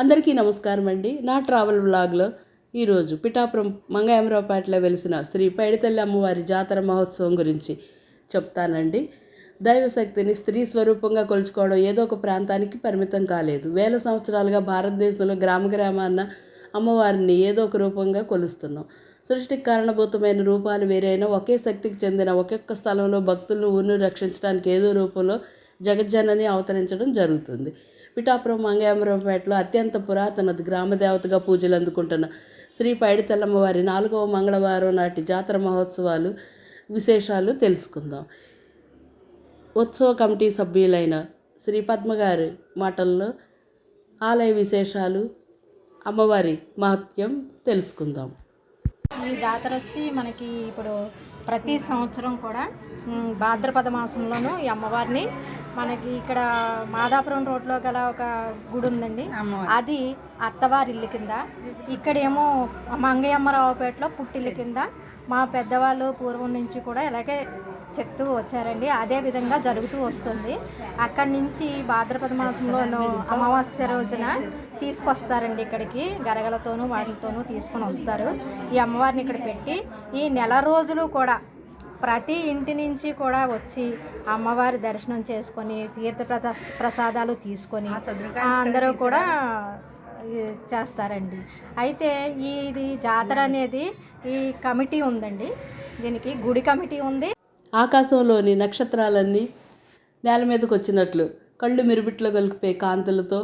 అందరికీ నమస్కారం అండి. నా ట్రావెల్ వ్లాగ్లో ఈరోజు పిఠాపురం మంగయామరావుపేటలో వెలిసిన శ్రీ పైడితల్లి అమ్మవారి జాతర మహోత్సవం గురించి చెప్తానండి. దైవశక్తిని స్త్రీ స్వరూపంగా కొలుచుకోవడం ఏదో ఒక ప్రాంతానికి పరిమితం కాలేదు. వేల సంవత్సరాలుగా భారతదేశంలో గ్రామ గ్రామాన్న అమ్మవారిని ఏదో ఒక రూపంగా కొలుస్తున్నాం. సృష్టికి కారణభూతమైన రూపాలు వేరైనా ఒకే శక్తికి చెందిన ఒక్కొక్క స్థలంలో భక్తులను ఊరిని రక్షించడానికి ఏదో రూపంలో జగజ్జనని అవతరించడం జరుగుతుంది. పిఠాపురం మంగయామరంపేటలో అత్యంత పురాతన గ్రామదేవతగా పూజలు అందుకుంటున్న శ్రీ పైడితల్లమ్మవారి నాలుగవ మంగళవారం నాటి జాతర మహోత్సవాలు విశేషాలు తెలుసుకుందాం. ఉత్సవ కమిటీ సభ్యులైన శ్రీ పద్మగారి మాటల్లో ఆలయ విశేషాలు అమ్మవారి మహత్యం తెలుసుకుందాం. ఈ జాతర వచ్చి మనకి ఇప్పుడు ప్రతి సంవత్సరం కూడా భాద్రపద మాసంలోనూ ఈ అమ్మవారిని మనకి ఇక్కడ మాదాపురం రోడ్లో గల ఒక గుడి ఉందండి. అది అత్తవారి ఇల్లు కింద. ఇక్కడేమో మంగయ్యమ్మరావుపేటలో పుట్టిల్లు కింద. మా పెద్దవాళ్ళు పూర్వం నుంచి కూడా ఇలాగే చెప్తూ వచ్చారండి. అదే విధంగా జరుగుతూ వస్తుంది. అక్కడి నుంచి భాద్రపద మాసంలోనూ అమావాస్య రోజున తీసుకొస్తారండి ఇక్కడికి. గరగలతోనూ వాటితోనూ తీసుకొని వస్తారు. ఈ అమ్మవారిని ఇక్కడ పెట్టి ఈ నెల రోజులు కూడా ప్రతి ఇంటి నుంచి కూడా వచ్చి అమ్మవారి దర్శనం చేసుకొని తీర్థ ప్రసాదాలు తీసుకొని ఆ, అందరూ కూడా చేస్తారండి. అయితే ఈ ఇది జాతర అనేది ఈ కమిటీ ఉందండి. దీనికి గుడి కమిటీ ఉంది. ఆకాశంలోని నక్షత్రాలన్నీ నేల మీదకు వచ్చినట్లు కళ్ళు మిరుబిట్లో గొలిపే కాంతులతో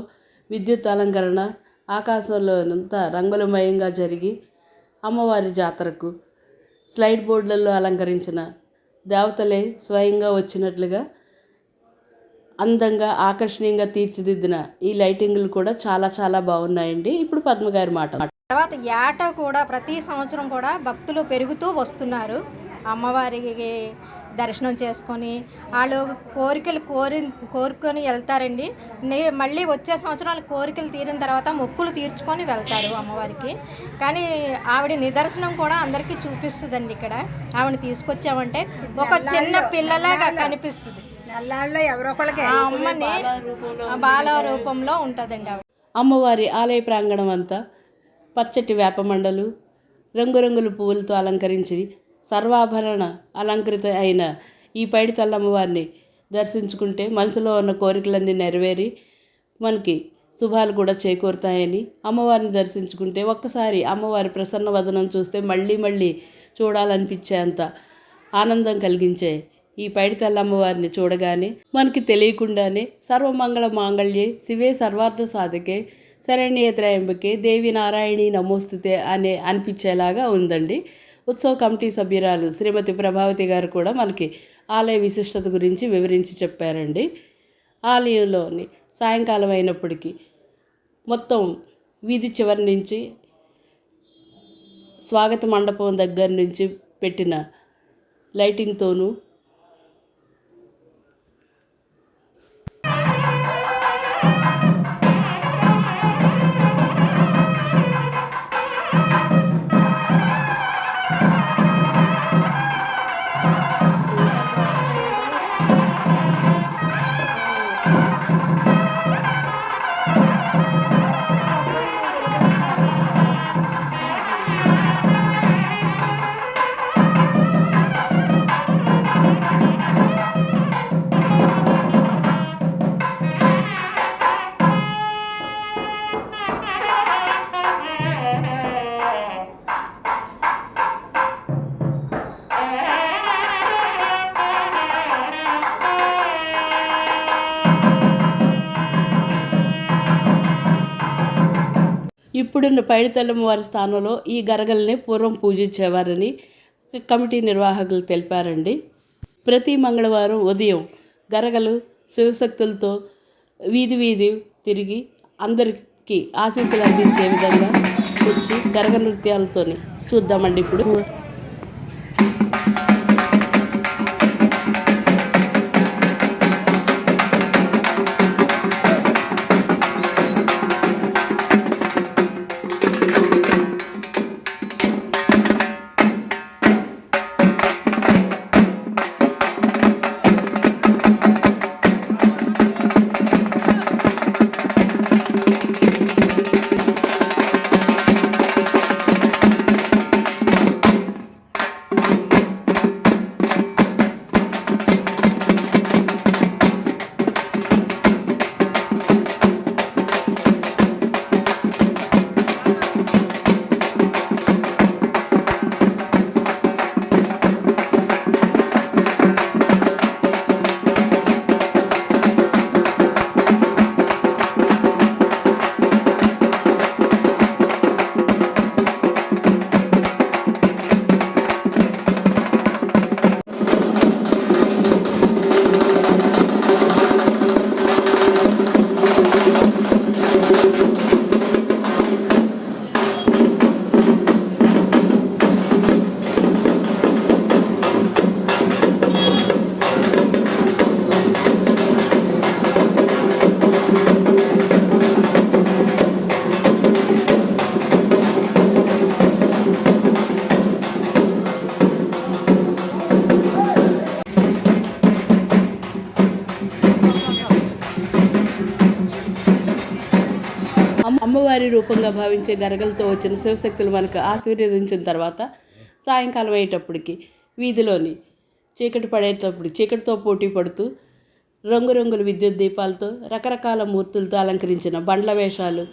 విద్యుత్ అలంకరణ ఆకాశంలోనంతా రంగులమయంగా జరిగి అమ్మవారి జాతరకు స్లైడ్ బోర్డులలో అలంకరించిన దేవతలే స్వయంగా వచ్చినట్లుగా అందంగా ఆకర్షణీయంగా తీర్చిదిద్దిన ఈ లైటింగ్లు కూడా చాలా చాలా బాగున్నాయండి. ఇప్పుడు పద్మగారి మాట. తర్వాత ఏట కూడా ప్రతి సంవత్సరం కూడా భక్తులు పెరుగుతూ వస్తున్నారు. అమ్మవారికి దర్శనం చేసుకొని వాళ్ళు కోరికలు కోరి కోరుకొని వెళ్తారండి. మళ్ళీ వచ్చే సంవత్సరాలు కోరికలు తీరిన తర్వాత మొక్కులు తీర్చుకొని వెళ్తారు అమ్మవారికి. కానీ ఆవిడ నిదర్శనం కూడా అందరికీ చూపిస్తుందండి ఇక్కడ. ఆవిడ తీసుకొచ్చామంటే ఒక చిన్న పిల్లలాగా కనిపిస్తుంది. అమ్మని బాల రూపంలో ఉంటుందండి ఆవిడ. అమ్మవారి ఆలయ ప్రాంగణం అంతా పచ్చటి వేపమండలు రంగురంగుల పువ్వులతో అలంకరించి సర్వాభరణ అలంకృత అయిన ఈ పైడి తల్లమ్మవారిని దర్శించుకుంటే మనసులో ఉన్న కోరికలన్నీ నెరవేరి మనకి శుభాలు కూడా చేకూరుతాయని అమ్మవారిని దర్శించుకుంటే ఒక్కసారి అమ్మవారి ప్రసన్న వదనం చూస్తే మళ్ళీ మళ్ళీ చూడాలనిపించేంత ఆనందం కలిగించే ఈ పైడితల్ల అమ్మవారిని చూడగానే మనకి తెలియకుండానే సర్వమంగళ మాంగళ్యే శివే సర్వార్థ సాధకే శరణ్యేత్రయంబకే దేవి నారాయణి నమోస్తుతే అనే అనిపించేలాగా ఉందండి. ఉత్సవ కమిటీ సభ్యురాలు శ్రీమతి ప్రభావతి గారు కూడా మనకి ఆలయ విశిష్టత గురించి వివరించి చెప్పారండి. ఆలయంలోని సాయంకాలం అయినప్పటికీ మొత్తం వీధి చివరి నుంచి స్వాగత మండపం దగ్గర నుంచి పెట్టిన లైటింగ్తోనూ ఇప్పుడున్న పైడితల్లమ్మ వారి స్థానంలో ఈ గరగల్ని పూర్వం పూజించేవారని కమిటీ నిర్వాహకులు తెలిపారండి. ప్రతి మంగళవారం ఉదయం గరగలు శివశక్తులతో వీధి వీధి తిరిగి అందరికీ ఆశీస్సులు అందించే విధంగా వచ్చి గరగ నృత్యాలతోని చూద్దామండి ఇప్పుడు. అమ్మవారి రూపంగా భావించే గరగలతో వచ్చిన శివశక్తులు మనకు ఆశీర్వదించిన తర్వాత సాయంకాలం అయ్యేటప్పటికి వీధిలోని చీకటి పడేటప్పుడు చీకటితో పోటీ పడుతూ రంగురంగుల విద్యుత్ దీపాలతో రకరకాల మూర్తులతో అలంకరించిన బండ్ల వేషాలు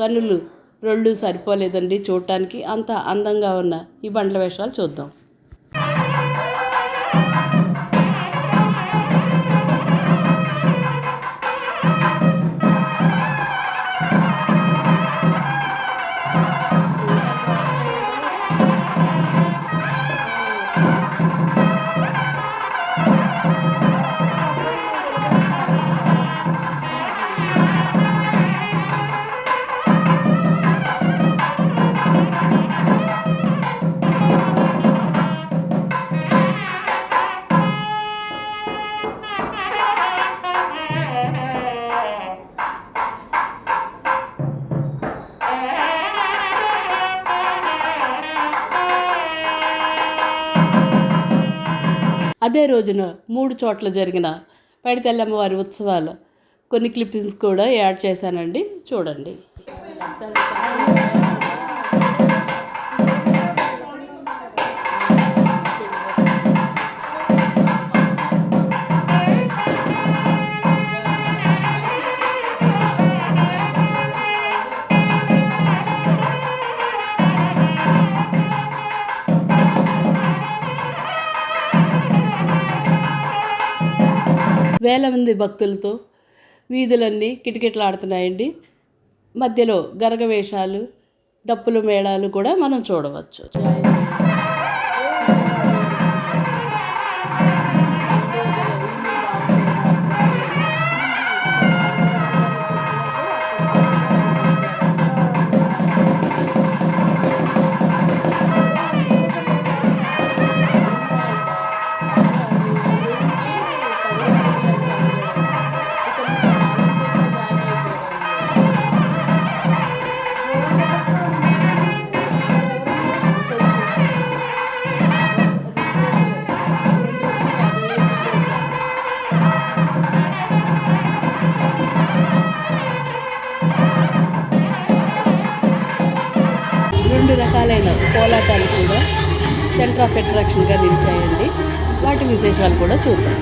కన్నులు రొళ్ళు సరిపోలేదండి చూడటానికి. అంత అందంగా ఉన్న ఈ బండ్ల వేషాలు చూద్దాం. అదే రోజున మూడు చోట్ల జరిగిన పైడితల్లమ్మవారి ఉత్సవాలు. కొన్ని క్లిప్పింగ్స్ కూడా యాడ్ చేశానండి. చూడండి. వేల మంది భక్తులతో వీధులన్నీ కిటకిటలాడుతున్నాయండి. మధ్యలో గరగవేషాలు డప్పులు మేళాలు కూడా మనం చూడవచ్చు. కోలాటాలు కూడా సెంటర్ ఆఫ్ అట్రాక్షన్గా నిలిచాయండి. వాటి విశేషాలు కూడా చూద్దాం.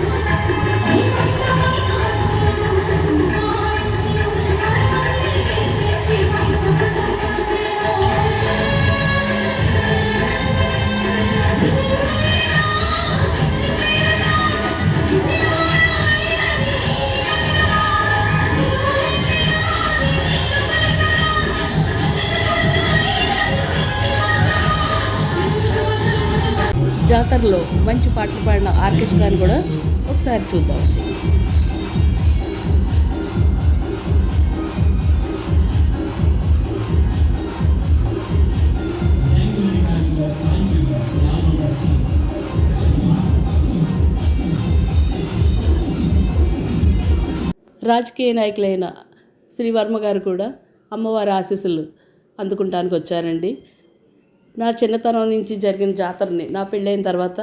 జాతరలో మంచి పాటలు పాడిన ఆర్కెస్ట్రాని కూడా ఒకసారి చూద్దాం. రాజకీయ నాయకులైన శ్రీ వర్మ గారు కూడా అమ్మవారి ఆశీస్సులు అందుకుంటానికి వచ్చారండి. నా చిన్నతనం నుంచి జరిగిన జాతరని నా పెళ్ళైన తర్వాత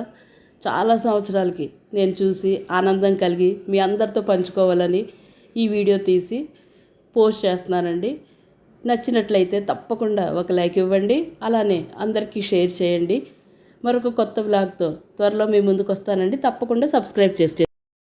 చాలా సంవత్సరాలకి నేను చూసి ఆనందం కలిగి మీ అందరితో పంచుకోవాలని ఈ వీడియో తీసి పోస్ట్ చేస్తున్నానండి. నచ్చినట్లయితే తప్పకుండా ఒక లైక్ ఇవ్వండి. అలానే అందరికీ షేర్ చేయండి. మరొక కొత్త వ్లాగ్తో త్వరలో మీ ముందుకు వస్తానండి. తప్పకుండా సబ్స్క్రైబ్ చేసి